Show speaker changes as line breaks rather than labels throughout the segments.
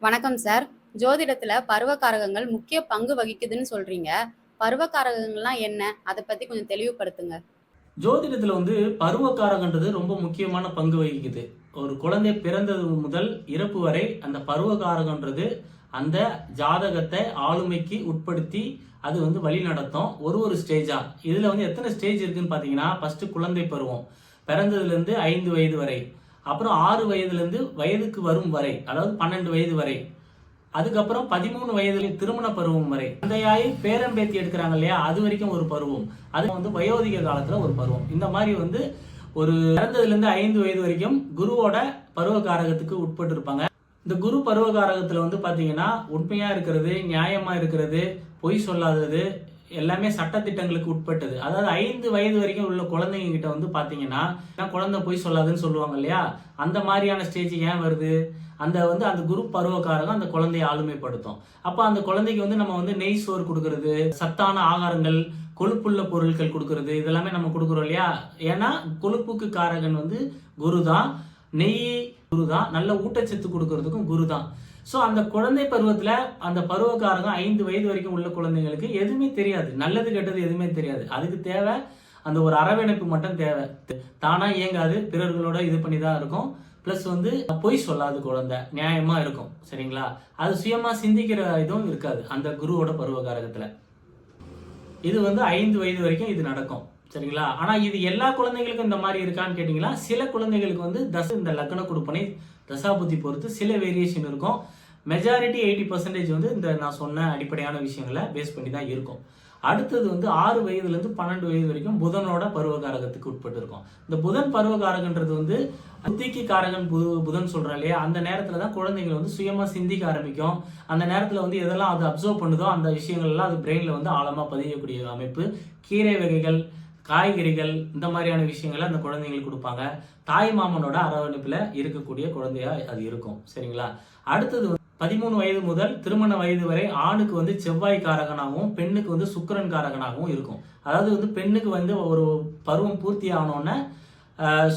வணக்கம் சார். ஜோதிடத்துல பருவகாரகங்கள் முக்கிய பங்கு வகிக்குதுன்னு சொல்றீங்க. பருவகாரகங்கள்லாம் என்ன? அதை பத்தி கொஞ்சம் தெளிவுபடுத்துங்க.
ஜோதிடத்துல வந்து பருவகாரகன்றது ரொம்ப முக்கியமான பங்கு வகிக்குது. ஒரு குழந்தை பிறந்தது முதல் இறப்பு வரை அந்த பருவகாரகன்றது அந்த ஜாதகத்தை ஆளுமைக்கு உட்படுத்தி அது வந்து வழி நடத்தும். ஒரு ஒரு ஸ்டேஜா இதுல வந்து எத்தனை ஸ்டேஜ் இருக்குன்னு பாத்தீங்கன்னா ஃபர்ஸ்ட் குழந்தை பருவம். பிறந்ததுல இருந்து ஐந்து வயது வரை. அப்புறம் ஆறு வயதுலேருந்து வயதுக்கு வரும் வரை அதாவது பன்னெண்டு வயது வரை. அதுக்கப்புறம் பதிமூணு வயதுல திருமண பருவம் வரை. தந்தையாய் பேரம்பேத்தி எடுக்கிறாங்க இல்லையா? அது வரைக்கும் ஒரு பருவம். அது வந்து வயோதிக காலத்துல ஒரு பருவம். இந்த மாதிரி வந்து ஒரு பிறந்ததுலேருந்து ஐந்து வயது வரைக்கும் குருவோட பருவகாரகத்துக்கு உட்பட்டு இருப்பாங்க இந்த குரு பருவகாரகத்துல வந்து பாத்தீங்கன்னா உண்மையா இருக்கிறது நியாயமா இருக்கிறது பொய் சொல்லாதது எல்லாமே சட்டத்திட்டங்களுக்கு உட்பட்டது. அதாவது ஐந்து வயது வரைக்கும் உள்ள குழந்தைங்க கிட்ட வந்து பார்த்தீங்கன்னா "நான் குழந்தை போய் சொல்லாதுன்னு சொல்லுவாங்க இல்லையா? அந்த மாதிரியான ஸ்டேஜ் ஏன் வருது? அந்த வந்து அந்த குரு பருவக்காரங்க அந்த குழந்தையை ஆளுமைப்படுத்தும். அப்போ அந்த குழந்தைக்கு வந்து நம்ம வந்து நெய் சோறு கொடுக்கறது சத்தான ஆகாரங்கள் கொழுப்புள்ள பொருட்கள் கொடுக்கறது இதெல்லாமே நம்ம கொடுக்குறோம் இல்லையா? ஏன்னா கொழுப்புக்கு காரகன் வந்து குரு தான் நெய் குரு தான் நல்ல ஊட்டச்சத்து கொடுக்கறதுக்கும் குரு தான் ஸோ அந்த குழந்தை பருவத்தில் அந்த பருவகாரகம் ஐந்து வயது வரைக்கும் உள்ள குழந்தைங்களுக்கு எதுவுமே தெரியாது. நல்லது கெட்டது எதுவுமே தெரியாது. அதுக்கு தேவை அந்த ஒரு அரவணைப்பு மட்டும் தேவை. தானாக இயங்காது பிறர்களோட இது பண்ணி தான் இருக்கும். ப்ளஸ் வந்து பொய் சொல்லாது குழந்தை நியாயமாக இருக்கும். சரிங்களா? அது சுயமாக சிந்திக்கிற இதுவும் இருக்காது அந்த குருவோட பருவகாரகத்துல இது வந்து ஐந்து வயது வரைக்கும் இது நடக்கும். சரிங்களா? ஆனால் இது எல்லா குழந்தைகளுக்கும் இந்த மாதிரி இருக்கான்னு கேட்டிங்களா? சில குழந்தைகளுக்கு வந்து தச இந்த லக்ன கொடுப்பனை தசாபுத்தி பொறுத்து சில வேரியேஷன் இருக்கும். மெஜாரிட்டி எயிட்டி பர்சன்டேஜ் வந்து இந்த நான் சொன்ன அடிப்படையான விஷயங்களை பேஸ் பண்ணி தான் இருக்கும். அடுத்தது வந்து ஆறு வயதுலேருந்து பன்னெண்டு வயது வரைக்கும் புதனோட பருவகாரகத்துக்கு உட்பட்டு இருக்கும் இந்த புதன் பருவகாரகன்றது வந்து புத்திக்கு காரகன் புது புதன் சொல்கிறேன் இல்லையா? அந்த நேரத்தில் தான் குழந்தைகள் வந்து சுயமாக சிந்திக்க ஆரம்பிக்கும். அந்த நேரத்தில் வந்து எதெல்லாம் அது அப்சர்வ் பண்ணுதோ அந்த விஷயங்கள்லாம் அது பிரெயினில் வந்து ஆழமாக பதியக்கூடிய அமைப்பு. கீரை வகைகள் காய்கறிகள் இந்த மாதிரியான விஷயங்களை அந்த குழந்தைங்களுக்கு கொடுப்பாங்க. தாய் மாமனோட அரவணைப்பில் இருக்கக்கூடிய குழந்தையா அது இருக்கும். சரிங்களா? அடுத்தது வந்து பதிமூணு வயது முதல் திருமண வயது வரை ஆணுக்கு வந்து செவ்வாய் காரகனாகவும் பெண்ணுக்கு வந்து சுக்கரன் காரகனாகவும் இருக்கும். அதாவது வந்து பெண்ணுக்கு வந்து ஒரு பருவம் பூர்த்தி ஆனோடனே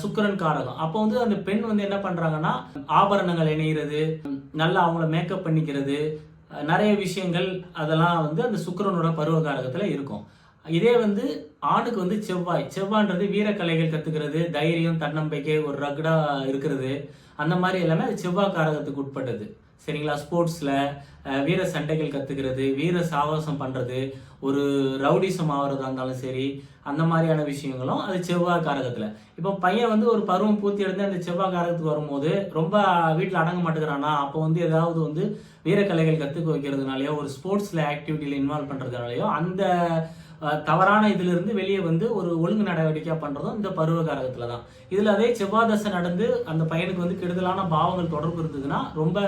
சுக்கரன் காரகம் அப்போ வந்து அந்த பெண் வந்து என்ன பண்ணுறாங்கன்னா ஆபரணங்கள் இணைகிறது நல்லா அவங்கள மேக்கப் பண்ணிக்கிறது நிறைய விஷயங்கள் அதெல்லாம் வந்து அந்த சுக்கிரனோட பருவகாரகத்துல இருக்கும். இதே வந்து ஆணுக்கு வந்து செவ்வாய். செவ்வான்றது வீரக்கலைகள் கற்றுக்கிறது தைரியம் தன்னம்பிக்கை ஒரு ரகடா இருக்கிறது. அந்த மாதிரி எல்லாமே அது செவ்வாய் காரகத்துக்கு உட்பட்டது. சரிங்களா? ஸ்போர்ட்ஸில் வீர சண்டைகள் கற்றுக்கிறது வீர சாகசம் பண்ணுறது ஒரு ரவுடிசம் ஆகிறதா இருந்தாலும் சரி அந்த மாதிரியான விஷயங்களும் அது செவ்வாய் காரகத்தில். இப்போ பையன் வந்து ஒரு பருவம் பூர்த்தி அடைந்து அந்த செவ்வாய் காரகத்துக்கு வரும்போது ரொம்ப வீட்டில் அடங்க மாட்டேங்கிறானா? அப்போ வந்து ஏதாவது வந்து வீரக்கலைகள் கற்றுக்க வைக்கிறதுனாலயோ ஒரு ஸ்போர்ட்ஸில் ஆக்டிவிட்டியில் இன்வால்வ் பண்ணுறதுனாலையோ அந்த தவறான இதிலிருந்து வெளியே வந்து ஒரு ஒழுங்கு நடவடிக்கை பண்ணுறதும் இந்த பருவ பருவகாரகத்துல தான். இதில் அதே செவ்வாதசை நடந்து அந்த பையனுக்கு வந்து கெடுதலான பாவங்கள் தொடர்பு இருந்ததுன்னா ரொம்ப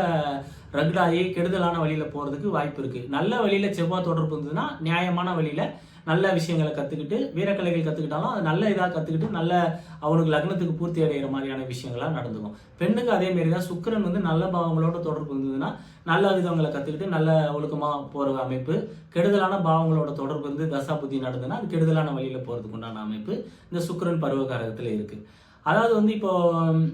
ரகுடாகி கெடுதலான வழியில் போகிறதுக்கு வாய்ப்பு இருக்குது நல்ல வழியில் செவ்வாய் தொடர்பு இருந்ததுன்னா நியாயமான வழியில் நல்ல விஷயங்களை கற்றுக்கிட்டு வீரக்கலைகள் கற்றுக்கிட்டாலும் அது நல்ல இதாக கற்றுக்கிட்டு நல்ல அவனுக்கு லக்னத்துக்கு பூர்த்தி அடைகிற மாதிரியான விஷயங்களா நடந்துக்கும். பெண்ணுக்கு அதேமாரி தான் சுக்கிரன் வந்து நல்ல பாவங்களோட தொடர்பு இருந்ததுன்னா நல்ல விதங்களை கற்றுக்கிட்டு நல்ல ஒழுக்கமாக போகிற அமைப்பு. கெடுதலான பாவங்களோட தொடர்பு வந்து தசா புத்தி நடந்ததுன்னா அது கெடுதலான வழியில் போகிறதுக்கு உண்டான அமைப்பு இந்த சுக்கிரன் பருவகாரகத்துல இருக்குது அதாவது வந்து இப்போது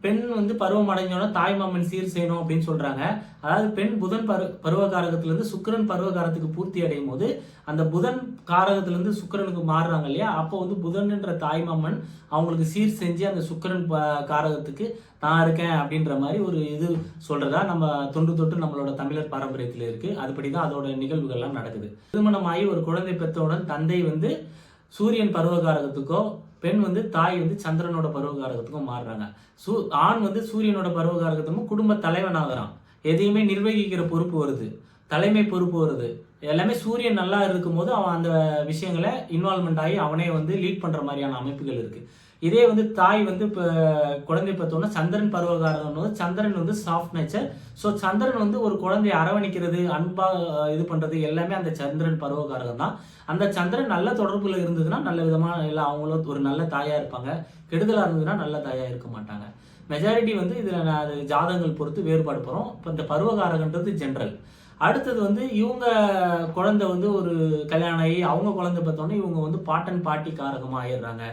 பெண் வந்து பருவம் அடைஞ்சோன்னா தாய் மாமன் சீர் செய்யணும் அப்படின்னு சொல்றாங்க. அதாவது பெண் புதன் பரு பருவகாரகத்துல சுக்கரன் சுக்கிரன் பருவகாரத்துக்கு பூர்த்தி அடையும் போது அந்த புதன் காரகத்துல சுக்கரனுக்கு சுக்கிரனுக்கு மாறுறாங்க இல்லையா? அப்போ வந்து புதன்ன்ற தாய் மாமன் அவங்களுக்கு சீர் செஞ்சு அந்த சுக்கிரன் ப- காரகத்துக்கு நான் இருக்கேன் அப்படின்ற மாதிரி ஒரு இது சொல்றதா நம்ம தொன்று தொட்டு நம்மளோட தமிழர் பாரம்பரியத்தில் இருக்கு. அதுபடி தான் அதோட நிகழ்வுகள்லாம் நடக்குது. திருமணமாகி ஒரு குழந்தை பெற்றவுடன் தந்தை வந்து சூரியன் பருவகாரகத்துக்கோ பெண் வந்து தாய் வந்து சந்திரனோட பருவகாரகத்துக்கும் மாறுறாங்க. சூ ஆண் வந்து சூரியனோட பருவகாரகத்துக்கும் குடும்ப தலைவனாகிறான் எதையுமே நிர்வகிக்கிற பொறுப்பு வருது. தலைமை பொறுப்பு வருது. எல்லாமே சூரியன் நல்லா இருக்கும் போது அவன் அந்த விஷயங்களை இன்வால்மெண்ட் ஆகி அவனே வந்து லீட் பண்ணுற மாதிரியான அமைப்புகள் இருக்குது இதே வந்து தாய் வந்து இப்போ குழந்தை பார்த்தோம்னா சந்திரன் பருவகாரம் வந்து சந்திரன் வந்து சாஃப்ட் நேச்சர் ஸோ சந்திரன் வந்து ஒரு குழந்தையை அரவணைக்கிறது அன்பாக இது பண்ணுறது எல்லாமே அந்த சந்திரன் பருவகாரகம் தான் அந்த சந்திரன் நல்ல தொடர்பில் இருந்ததுன்னா நல்ல விதமாக எல்லாம் அவங்களும் ஒரு நல்ல தாயாக இருப்பாங்க. கெடுதலாக இருந்ததுன்னா நல்ல தாயாக இருக்க மாட்டாங்க. மெஜாரிட்டி வந்து இதில் நான் அது ஜாதகங்கள் பொறுத்து வேறுபாடு போகிறோம் இப்போ இந்த பருவகாரகன்றது ஜென்ரல் அடுத்தது வந்து இவங்க குழந்தை வந்து ஒரு கல்யாணம் ஆகி அவங்க குழந்தை பார்த்தோன்னே இவங்க வந்து பாட்டன் பாட்டி காரகமாக ஆயிடுறாங்க.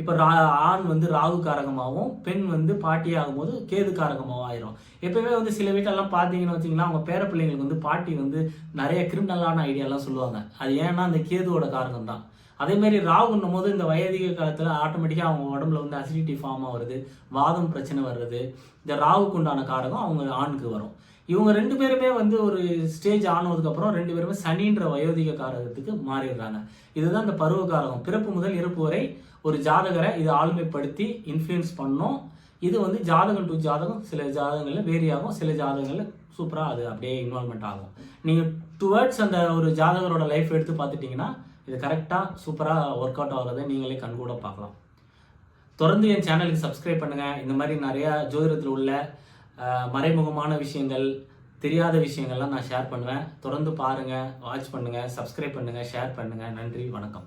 இப்போ ரா ஆண் வந்து ராகு காரகமாகவும் பெண் வந்து பாட்டி ஆகும்போது கேது காரகமாகவும் ஆயிரும். எப்பவுமே வந்து சில வீட்டெல்லாம் பார்த்தீங்கன்னு வச்சிங்கன்னா அவங்க பேர பிள்ளைங்களுக்கு வந்து பாட்டி வந்து நிறைய கிரிமினலான ஐடியாலாம் சொல்லுவாங்க. அது ஏன்னா அந்த கேதுவோட காரகம் தான் அதேமாரி ராகுன்னும் போது இந்த வயதிக காலத்தில் ஆட்டோமேட்டிக்காக அவங்க உடம்புல வந்து அசிடிட்டி ஃபார்ம் ஆகுறது வாதம் பிரச்சனை வர்றது இந்த ராகுக்கு உண்டான காரகம் அவங்க ஆணுக்கு வரும். இவங்க ரெண்டு பேருமே வந்து ஒரு ஸ்டேஜ் ஆனதுக்கப்புறம் ரெண்டு பேருமே சனின்ற வயோதிக காரகத்துக்கு மாறிடுறாங்க. இதுதான் இந்த பருவ காரகம் பிறப்பு முதல் இறப்பு வரை ஒரு ஜாதகரை இது ஆளுமைப்படுத்தி இன்ஃப்ளூயன்ஸ் பண்ணும். இது வந்து ஜாதகம் டு ஜாதகம் சில ஜாதகங்களில் வேரி ஆகும். சில ஜாதகங்களில் சூப்பராக அது அப்படியே இன்வால்மெண்ட் ஆகும். நீங்கள் டுவர்ட்ஸ் அந்த ஒரு ஜாதகரோட லைஃப் எடுத்து பார்த்துட்டிங்கன்னா இது கரெக்டாக சூப்பராக ஒர்க் அவுட் ஆகிறத நீங்களே கண்கூட பார்க்கலாம். தொடர்ந்து என் சேனலுக்கு சப்ஸ்கிரைப் பண்ணுங்கள் இந்த மாதிரி நிறையா ஜோதிடத்தில் உள்ள மறைமுகமான விஷயங்கள் தெரியாத விஷயங்கள்லாம் நான் ஷேர் பண்ணுவேன். தொடர்ந்து பாருங்கள் வாட்ச் பண்ணுங்கள் சப்ஸ்கிரைப் பண்ணுங்கள் ஷேர் பண்ணுங்கள் நன்றி வணக்கம்.